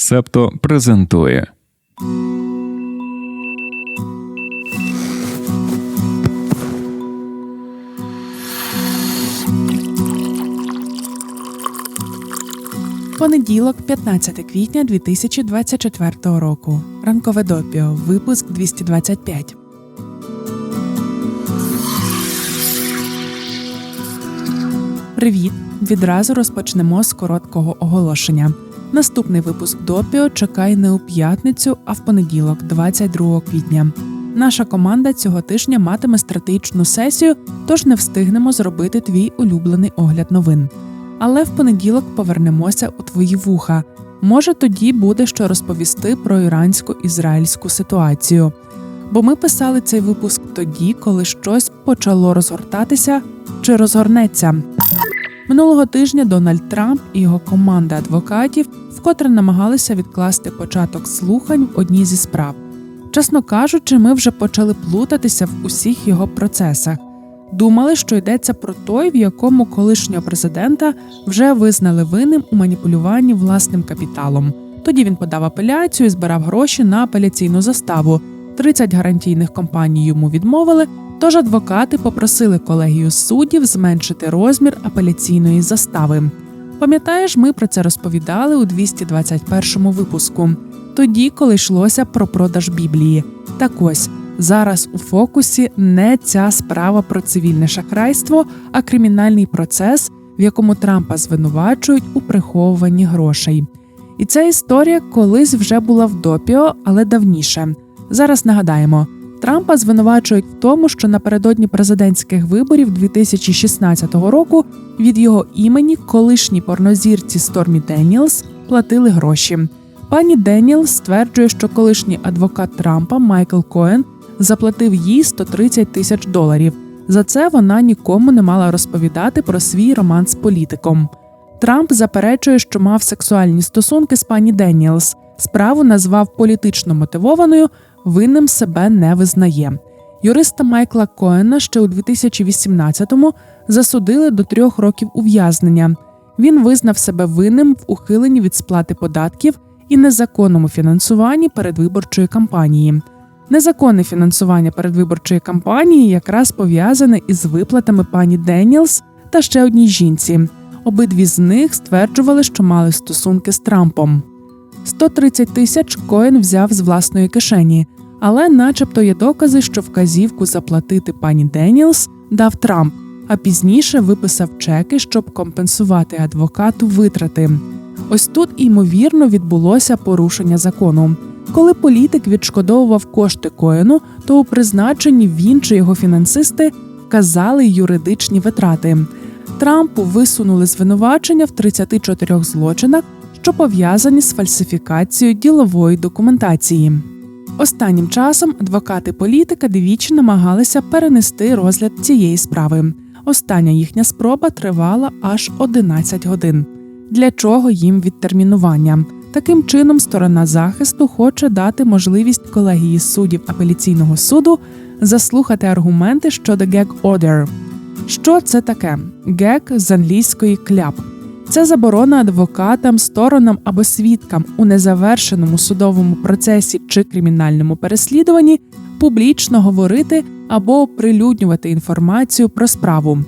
Септо презентує. Понеділок, 15 квітня 2024 року. Ранкове допіо. Випуск 225. Привіт! Відразу розпочнемо з короткого оголошення. Наступний випуск допіо чекає не у п'ятницю, а в понеділок, 22 квітня. Наша команда цього тижня матиме стратегічну сесію, тож не встигнемо зробити твій улюблений огляд новин. Але в понеділок повернемося у твої вуха. Може, тоді буде що розповісти про ірансько-ізраїльську ситуацію. Бо ми писали цей випуск тоді, коли щось почало розгортатися чи розгорнеться. Минулого тижня Дональд Трамп і його команда адвокатів вкотре намагалися відкласти початок слухань в одній зі справ. Чесно кажучи, ми вже почали плутатися в усіх його процесах. Думали, що йдеться про той, в якому колишнього президента вже визнали винним у маніпулюванні власним капіталом. Тоді він подав апеляцію і збирав гроші на апеляційну заставу. 30 гарантійних компаній йому відмовили. Тож адвокати попросили колегію суддів зменшити розмір апеляційної застави. Пам'ятаєш, ми про це розповідали у 221 випуску, тоді, коли йшлося про продаж Біблії. Так ось зараз у фокусі не ця справа про цивільне шахрайство, а кримінальний процес, в якому Трампа звинувачують у приховуванні грошей. І ця історія колись вже була в допіо, але давніше. Зараз нагадаємо. Трампа звинувачують в тому, що напередодні президентських виборів 2016 року від його імені колишній порнозірці Стормі Деніелс платили гроші. Пані Деніелс стверджує, що колишній адвокат Трампа Майкл Коен заплатив їй 130 тисяч доларів. За це вона нікому не мала розповідати про свій роман з політиком. Трамп заперечує, що мав сексуальні стосунки з пані Деніелс. Справу назвав політично мотивованою винним себе не визнає. Юриста Майкла Коена ще у 2018-му засудили до трьох років ув'язнення. Він визнав себе винним в ухиленні від сплати податків і незаконному фінансуванні передвиборчої кампанії. Незаконне фінансування передвиборчої кампанії якраз пов'язане із виплатами пані Деніелс та ще одній жінці. Обидві з них стверджували, що мали стосунки з Трампом. 130 тисяч Коен взяв з власної кишені, але, начебто, є докази, що вказівку заплатити пані Деніелс дав Трамп, а пізніше виписав чеки, щоб компенсувати адвокату витрати. Ось тут ймовірно відбулося порушення закону. Коли політик відшкодовував кошти Коену, то у призначенні він чи його фінансисти вказали юридичні витрати. Трампу висунули звинувачення в 34 злочинах, що пов'язані з фальсифікацією ділової документації. Останнім часом адвокати політика двічі намагалися перенести розгляд цієї справи. Остання їхня спроба тривала аж 11 годин. Для чого їм відтермінування? Таким чином, сторона захисту хоче дати можливість колегії суддів апеляційного суду заслухати аргументи щодо gag order. Що це таке? Гек з англійської кляп. Це заборона адвокатам, сторонам або свідкам у незавершеному судовому процесі чи кримінальному переслідуванні публічно говорити або оприлюднювати інформацію про справу.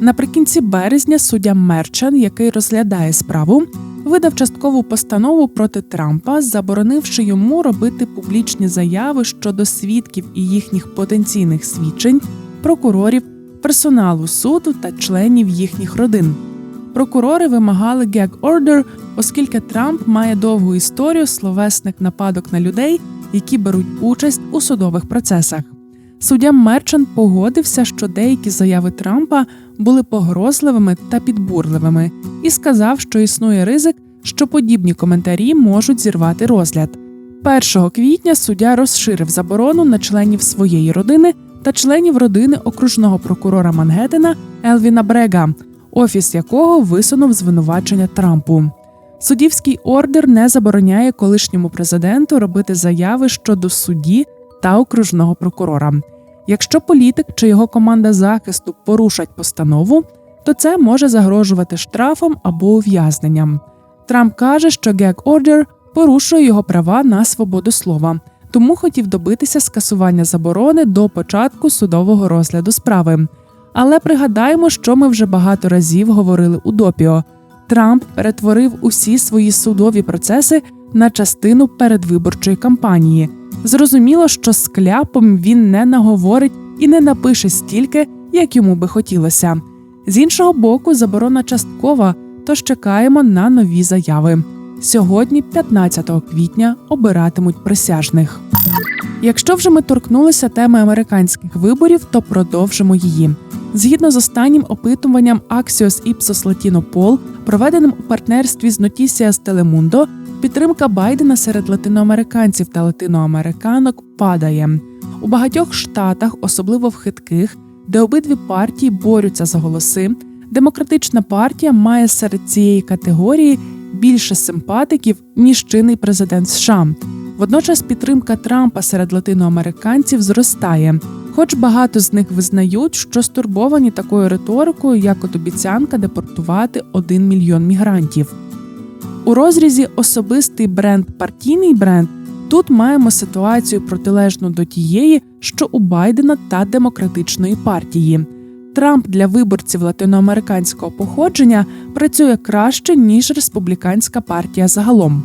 Наприкінці березня суддя Мерчан, який розглядає справу, видав часткову постанову проти Трампа, заборонивши йому робити публічні заяви щодо свідків і їхніх потенційних свідчень, прокурорів, персоналу суду та членів їхніх родин. Прокурори вимагали gag order, оскільки Трамп має довгу історію словесних нападок на людей, які беруть участь у судових процесах. Суддя Мерчан погодився, що деякі заяви Трампа були погрозливими та підбурливими, і сказав, що існує ризик, що подібні коментарі можуть зірвати розгляд. 1 квітня суддя розширив заборону на членів своєї родини та членів родини окружного прокурора Мангеттена Елвіна Брега, офіс якого висунув звинувачення Трампу. Суддівський ордер не забороняє колишньому президенту робити заяви щодо судді та окружного прокурора. Якщо політик чи його команда захисту порушать постанову, то це може загрожувати штрафом або ув'язненням. Трамп каже, що gag order порушує його права на свободу слова, тому хотів добитися скасування заборони до початку судового розгляду справи. Але пригадаємо, що ми вже багато разів говорили у допіо. Трамп перетворив усі свої судові процеси на частину передвиборчої кампанії. Зрозуміло, що з кляпом він не наговорить і не напише стільки, як йому би хотілося. З іншого боку, заборона часткова, тож чекаємо на нові заяви. Сьогодні, 15 квітня, обиратимуть присяжних. Якщо вже ми торкнулися теми американських виборів, то продовжимо її. Згідно з останнім опитуванням Axios Ipsos Latino Poll, проведеним у партнерстві з Noticias Telemundo, підтримка Байдена серед латиноамериканців та латиноамериканок падає. У багатьох штатах, особливо в хитких, де обидві партії борються за голоси, демократична партія має серед цієї категорії більше симпатиків ніж чинний президент США. Водночас підтримка Трампа серед латиноамериканців зростає, хоч багато з них визнають, що стурбовані такою риторикою, як от обіцянка депортувати 1 мільйон мігрантів. У розрізі особистий бренд, партійний бренд тут маємо ситуацію протилежну до тієї, що у Байдена та демократичної партії. Трамп для виборців латиноамериканського походження працює краще ніж республіканська партія загалом.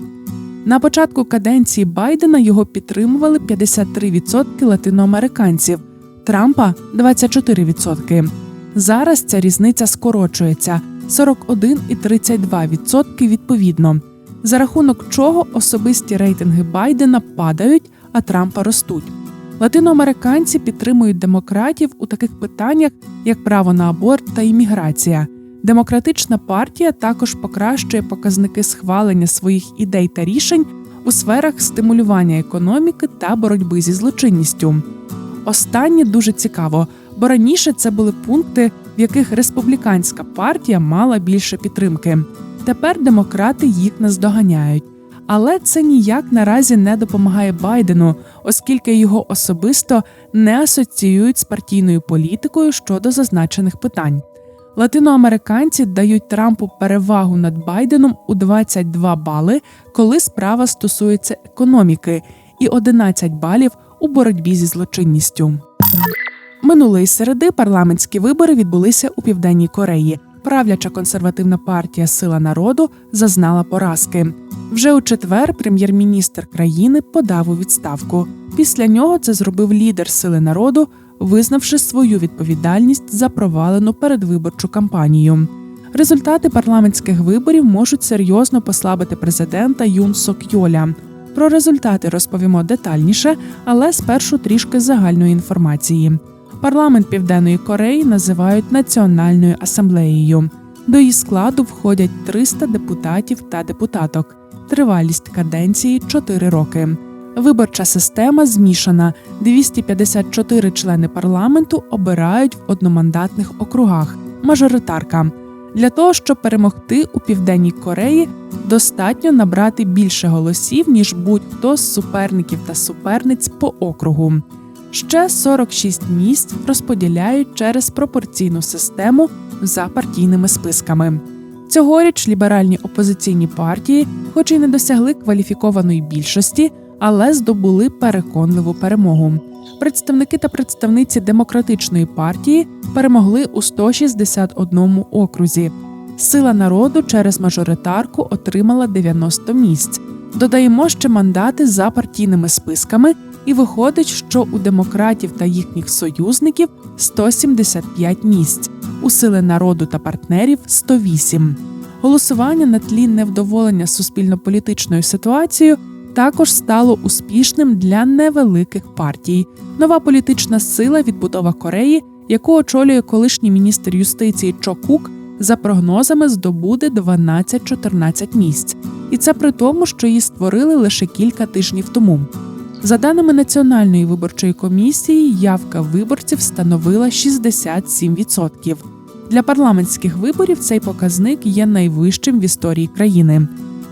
На початку каденції Байдена його підтримували 53% латиноамериканців, Трампа 24%. Зараз ця різниця скорочується 41 і 32% відповідно, за рахунок чого особисті рейтинги Байдена падають, а Трампа ростуть. Латиноамериканці підтримують демократів у таких питаннях, як право на аборт та імміграція. Демократична партія також покращує показники схвалення своїх ідей та рішень у сферах стимулювання економіки та боротьби зі злочинністю. Останнє дуже цікаво, бо раніше це були пункти, в яких республіканська партія мала більше підтримки. Тепер демократи їх наздоганяють. Але це ніяк наразі не допомагає Байдену, оскільки його особисто не асоціюють з партійною політикою щодо зазначених питань. Латиноамериканці дають Трампу перевагу над Байденом у 22 бали, коли справа стосується економіки, і 11 балів у боротьбі зі злочинністю. Минулої середи парламентські вибори відбулися у південній Кореї. Правляча консервативна партія Сила народу зазнала поразки. Вже у четвер прем'єр-міністр країни подав у відставку. Після нього це зробив лідер Сили народу, визнавши свою відповідальність за провалену передвиборчу кампанію. Результати парламентських виборів можуть серйозно послабити президента Юн Сок Йоля. Про результати розповімо детальніше, але спершу трішки загальної інформації. Парламент Південної Кореї називають Національною асамблеєю. До її складу входять 300 депутатів та депутаток. Тривалість каденції 4 роки. Виборча система змішана. 254 члени парламенту обирають в одномандатних округах. Мажоритарка. Для того, щоб перемогти у Південній Кореї, достатньо набрати більше голосів, ніж будь-хто з суперників та суперниць по округу. Ще 46 місць розподіляють через пропорційну систему за партійними списками. Цьогоріч ліберальні опозиційні партії, хоч і не досягли кваліфікованої більшості, але здобули переконливу перемогу. Представники та представниці демократичної партії перемогли у 161 окрузі. Сила народу через мажоритарку отримала 90 місць. Додаємо ще мандати за партійними списками, і виходить, що у демократів та їхніх союзників 175 місць, у сили народу та партнерів 108. Голосування на тлі невдоволення суспільно-політичною ситуацією також стало успішним для невеликих партій. Нова політична сила відбудова Кореї, яку очолює колишній міністр юстиції Чо Кук, за прогнозами здобуде 12-14 місць, і це при тому, що її створили лише кілька тижнів тому. За даними Національної виборчої комісії, явка виборців становила 67%. Для парламентських виборів цей показник є найвищим в історії країни.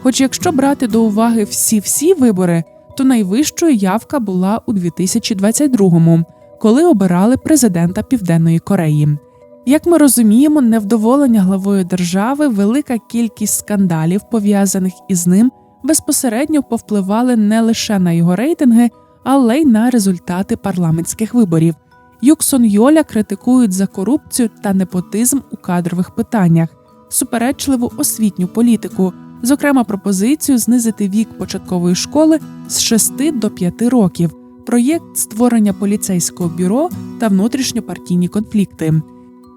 Хоч якщо брати до уваги всі-всі вибори, то найвищою явка була у 2022-му, коли обирали президента Південної Кореї. Як ми розуміємо, невдоволення главою держави, велика кількість скандалів, пов'язаних із ним, безпосередньо повпливали не лише на його рейтинги, але й на результати парламентських виборів. Юксон Йоля критикують за корупцію та непотизм у кадрових питаннях, суперечливу освітню політику, зокрема пропозицію знизити вік початкової школи з 6 до 5 років, проєкт створення поліцейського бюро та внутрішньопартійні конфлікти.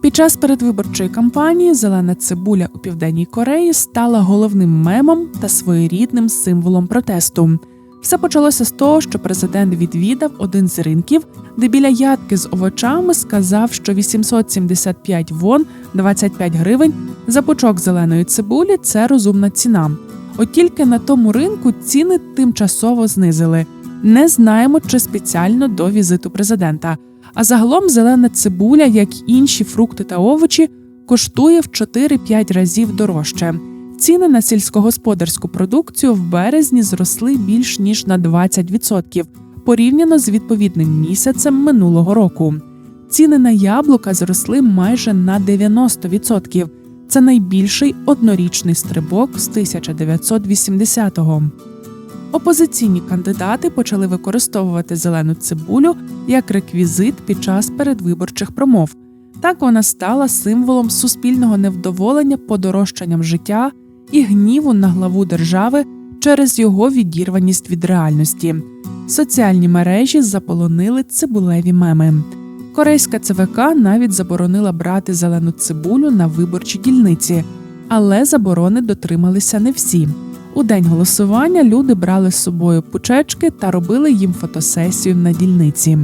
Під час передвиборчої кампанії зелена цибуля у південній Кореї стала головним мемом та своєрідним символом протесту. Все почалося з того, що президент відвідав один з ринків, де біля ядки з овочами сказав, що 875 вон 25 гривень за пучок зеленої цибулі це розумна ціна. От тільки на тому ринку ціни тимчасово знизили. Не знаємо, чи спеціально до візиту президента. А загалом зелена цибуля, як інші фрукти та овочі, коштує в 4-5 разів дорожче. Ціни на сільськогосподарську продукцію в березні зросли більш ніж на 20% порівняно з відповідним місяцем минулого року. Ціни на яблука зросли майже на 90%. Це найбільший однорічний стрибок з 1980-го. Опозиційні кандидати почали використовувати зелену цибулю як реквізит під час передвиборчих промов. Так вона стала символом суспільного невдоволення подорожчанням життя і гніву на главу держави через його відірваність від реальності. Соціальні мережі заполонили цибулеві меми. Корейська ЦВК навіть заборонила брати зелену цибулю на виборчі дільниці, але заборони дотрималися не всі. У день голосування люди брали з собою пучечки та робили їм фотосесію на дільниці.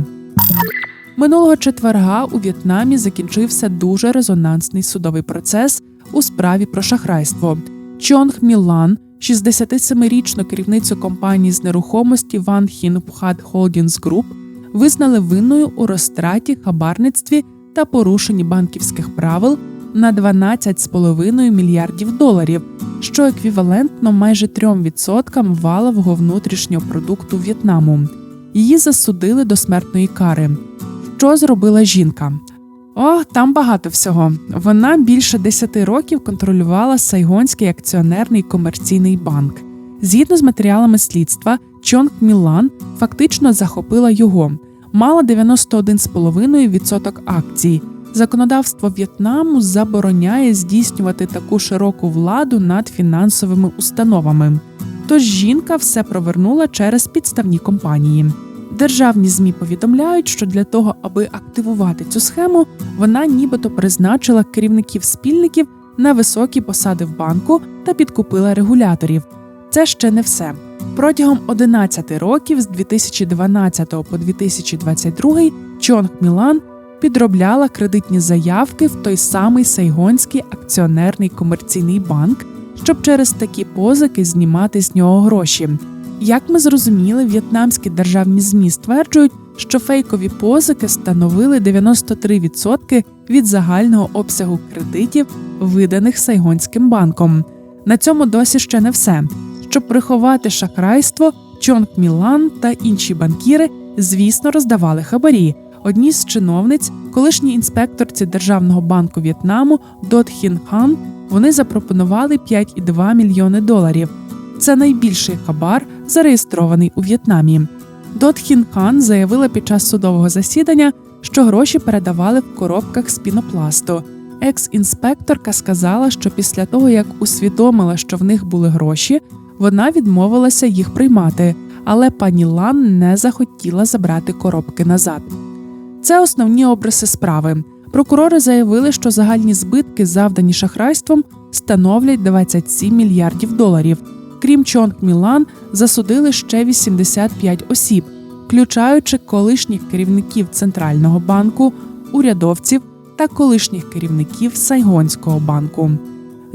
Минулого четверга у В'єтнамі закінчився дуже резонансний судовий процес у справі про шахрайство. Чонг Мілан, 67-річну керівницю компанії з нерухомості Ван Хін Пхат Холдінс Груп, визнали винною у розтраті, хабарництві та порушенні банківських правил на 12,5 мільярдів доларів, що еквівалентно майже 3% валового внутрішнього продукту В'єтнаму. Її засудили до смертної кари. Що зробила жінка? О, там багато всього. Вона більше 10 років контролювала Сайгонський акціонерний комерційний банк. Згідно з матеріалами слідства, Чонг Мілан фактично захопила його, мала 91,5% акцій. Законодавство В'єтнаму забороняє здійснювати таку широку владу над фінансовими установами. Тож жінка все провернула через підставні компанії. Державні змі повідомляють, що для того, аби активувати цю схему, вона нібито призначила керівників спільників на високі посади в банку та підкупила регуляторів. Це ще не все. Протягом 11 років з 2012 по 2022 Чонг Мілан підробляла кредитні заявки в той самий Сайгонський акціонерний комерційний банк, щоб через такі позики знімати з нього гроші. Як ми зрозуміли, в'єтнамські державні змі стверджують, що фейкові позики становили 93% від загального обсягу кредитів, виданих Сайгонським банком. На цьому досі ще не все. Щоб приховати шахрайство, Чонг Мілан та інші банкіри, звісно, роздавали хабарі. Одній з чиновниць, колишній інспекторці Державного банку В'єтнаму Дот Хін Хан, вони запропонували 5,2 мільйони доларів. Це найбільший хабар, зареєстрований у В'єтнамі. Дот Хін Хан заявила під час судового засідання, що гроші передавали в коробках з пінопласту. Екс-інспекторка сказала, що після того, як усвідомила, що в них були гроші, вона відмовилася їх приймати, але пані Лан не захотіла забрати коробки назад. Це основні обриси справи. Прокурори заявили, що загальні збитки, завдані шахрайством, становлять 27 мільярдів доларів. Крім Чонг Мілан, засудили ще 85 осіб, включаючи колишніх керівників центрального банку, урядовців та колишніх керівників Сайгонського банку.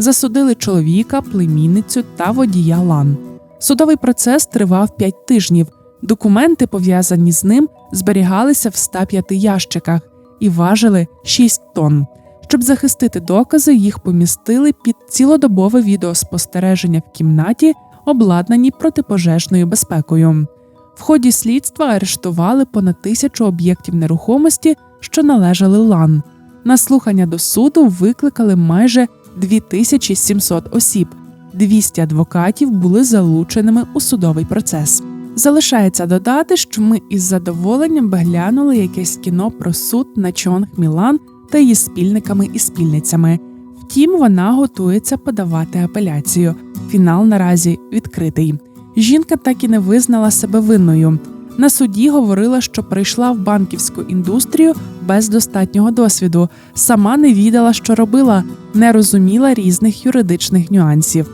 Засудили чоловіка, племінницю та водія Лан. Судовий процес тривав 5 тижнів. Документи, пов'язані з ним, зберігалися в 105 ящиках і важили 6 тонн. Щоб захистити докази, їх помістили під цілодобове відеоспостереження в кімнаті, обладнаній протипожежною безпекою. В ході слідства арештували понад тисячу об'єктів нерухомості, що належали лан. На слухання до суду викликали майже 2700 осіб. 200 адвокатів були залученими у судовий процес. Залишається додати, що ми із задоволенням би глянули якесь кіно про суд на Чонг Мілан та її спільниками і спільницями. Втім, вона готується подавати апеляцію. Фінал наразі відкритий. Жінка так і не визнала себе винною. На суді говорила, що прийшла в банківську індустрію без достатнього досвіду, сама не відала, що робила, не розуміла різних юридичних нюансів.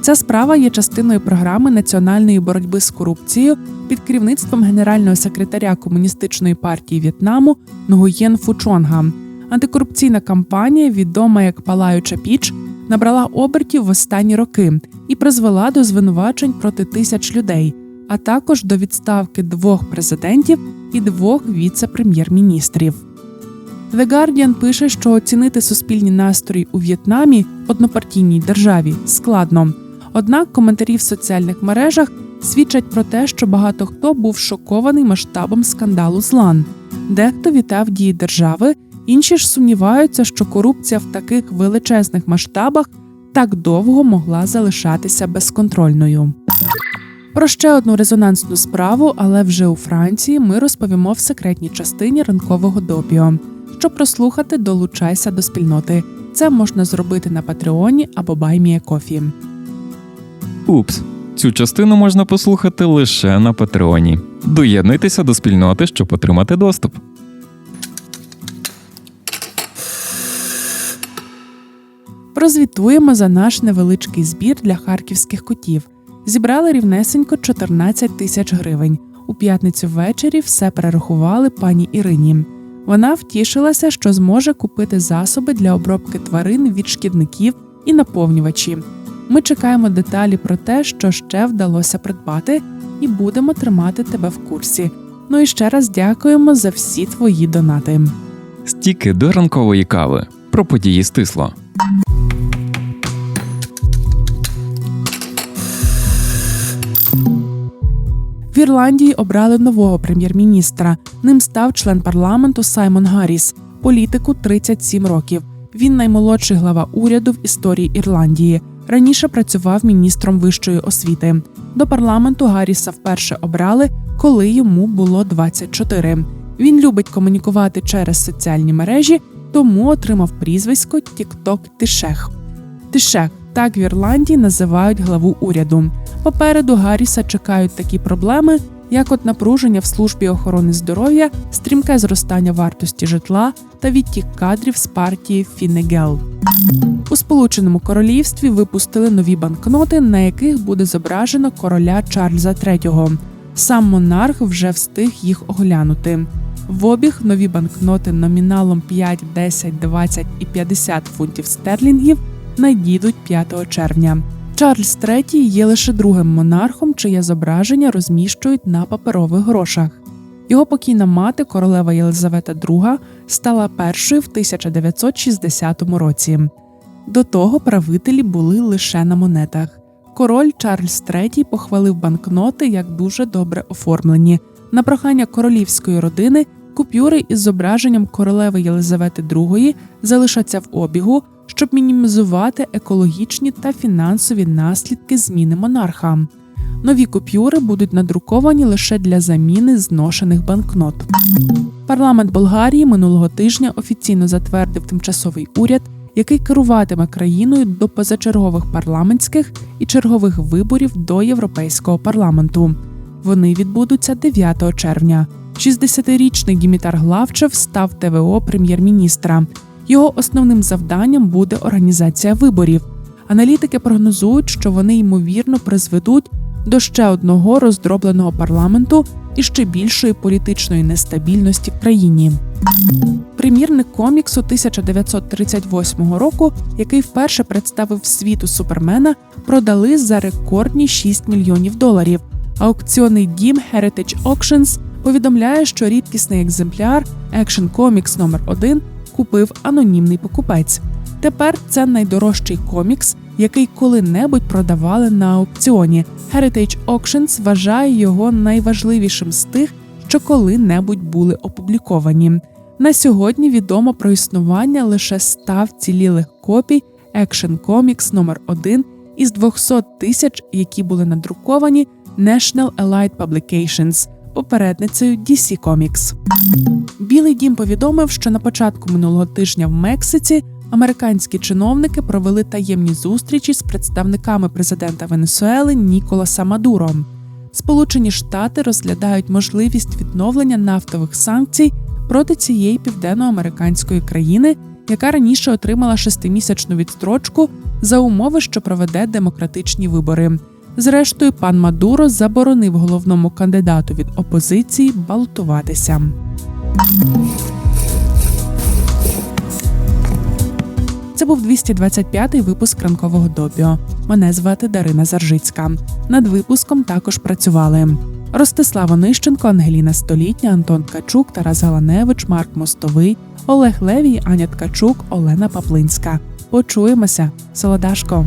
Ця справа є частиною програми національної боротьби з корупцією під керівництвом генерального секретаря комуністичної партії В'єтнаму Нгуєн Фучонга. Антикорупційна кампанія, відома як Палаюча піч, набрала обертів в останні роки і призвела до звинувачень проти тисяч людей, а також до відставки двох президентів і двох віце-прем'єр-міністрів. The Guardian пише, що оцінити суспільні настрої у В'єтнамі однопартійній державі складно. Однак коментарі в соціальних мережах свідчать про те, що багато хто був шокований масштабом скандалу злан. Дехто вітав дії держави, інші ж сумніваються, що корупція в таких величезних масштабах так довго могла залишатися безконтрольною. Про ще одну резонансну справу, але вже у Франції, ми розповімо в секретній частині ранкового допіо. Щоб прослухати, долучайся до спільноти. Це можна зробити на Патреоні або Баймієкофі. Упс. Цю частину можна послухати лише на Патреоні. Доєднуйтеся до спільноти, щоб отримати доступ. Прозвітуємо за наш невеличкий збір для харківських котів. Зібрали рівнесенько 14 тисяч гривень. У п'ятницю ввечері все перерахували пані Ірині. Вона втішилася, що зможе купити засоби для обробки тварин від шкідників і наповнювачі. Ми чекаємо деталі про те, що ще вдалося придбати, і будемо тримати тебе в курсі. Ну і ще раз дякуємо за всі твої донати. Стіки до ранкової кави. Про події стисло. В Ірландії обрали нового прем'єр-міністра. Ним став член парламенту Саймон Гарріс, політику 37 років. Він наймолодший глава уряду в історії Ірландії. Раніше працював міністром вищої освіти. До парламенту Гарріса вперше обрали, коли йому було 24. Він любить комунікувати через соціальні мережі, тому отримав прізвисько Тікток Тишех. Тишех так в Ірландії називають главу уряду. Попереду Гарріса чекають такі проблеми, як от напруження в службі охорони здоров'я, стрімке зростання вартості житла та відтік кадрів з партії Фінегел. У Сполученому Королівстві випустили нові банкноти, на яких буде зображено короля Чарльза III. Сам монарх вже встиг їх оглянути. В обіг нові банкноти номіналом 5, 10, 20 і 50 фунтів стерлінгів надійдуть 5 червня. Чарльз III є лише другим монархом, чиє зображення розміщують на паперових грошах. Його покійна мати, королева Єлизавета II, стала першою в 1960 році. До того правителі були лише на монетах. Король Чарльз III похвалив банкноти як дуже добре оформлені. На прохання королівської родини купюри із зображенням королеви Єлизавети II залишаться в обігу, щоб мінімізувати екологічні та фінансові наслідки зміни монарха. Нові купюри будуть надруковані лише для заміни зношених банкнот. Парламент Болгарії минулого тижня офіційно затвердив тимчасовий уряд, який керуватиме країною до позачергових парламентських і чергових виборів до Європейського парламенту. Вони відбудуться 9 червня. 60-річний Дімітар Главчев став ТВО прем'єр-міністра. Його основним завданням буде організація виборів. Аналітики прогнозують, що вони ймовірно призведуть до ще одного роздробленого парламенту і ще більшої політичної нестабільності в країні. Примірник коміксу 1938 року, який вперше представив світу супермена, продали за рекордні 6 мільйонів доларів. Аукціонний дім Heritage Auctions повідомляє, що рідкісний екземпляр Action Comics номер 1 купив анонімний покупець. Тепер це найдорожчий комікс, який коли-небудь продавали на аукціоні. Heritage Auctions вважає його найважливішим з тих, що коли-небудь були опубліковані. На сьогодні відомо про існування лише 100 вцілілих копій Action Comics номер 1 із 200 тисяч, які були надруковані National Allied Publications, попередницею DC Comics. Білий дім повідомив, що на початку минулого тижня в Мексиці американські чиновники провели таємні зустрічі з представниками президента Венесуели Ніколаса Мадуро. Сполучені Штати розглядають можливість відновлення нафтових санкцій проти цієї південноамериканської країни, яка раніше отримала шестимісячну відстрочку за умови, що проведе демократичні вибори. Зрештою, пан Мадуро заборонив головному кандидату від опозиції балотуватися. Це був 225-й випуск ранкового допіо. Мене звати Дарина Заржицька. Над випуском також працювали Ростислав Онищенко, Ангеліна Столітня, Антон Ткачук, Тарас Галаневич, Марк Мостовий, Олег Левій, Аня Ткачук, Олена Паплинська. Почуємося, Солодашко.